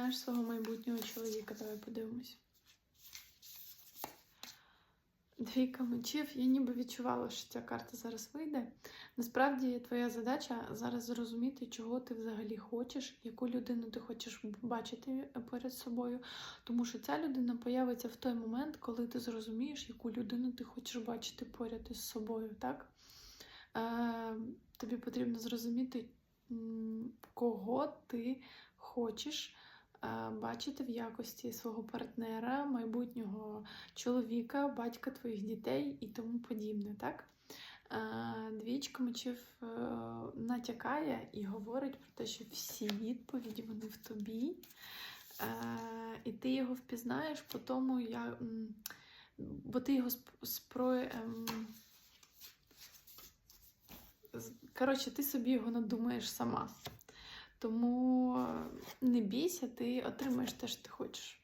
знаєш свого майбутнього чоловіка? Давай подивимось. Двійка мечів, я ніби відчувала, що ця карта зараз вийде. Насправді, твоя задача зараз зрозуміти, чого ти взагалі хочеш, яку людину ти хочеш бачити перед собою. Тому що ця людина появиться в той момент, коли ти зрозумієш, яку людину ти хочеш бачити поряд із собою. Так? Е, тобі потрібно зрозуміти, кого ти хочеш бачити в якості свого партнера, майбутнього чоловіка, батька твоїх дітей і тому подібне. Так? Е, Двічка мечів е, натякає і говорить про те, що всі відповіді вони в тобі. Е, І ти його впізнаєш по тому, я, бо ти його спро... ем, Коротше, ти собі його надумаєш сама. Тому е, не бійся, ти отримаєш те, що ти хочеш.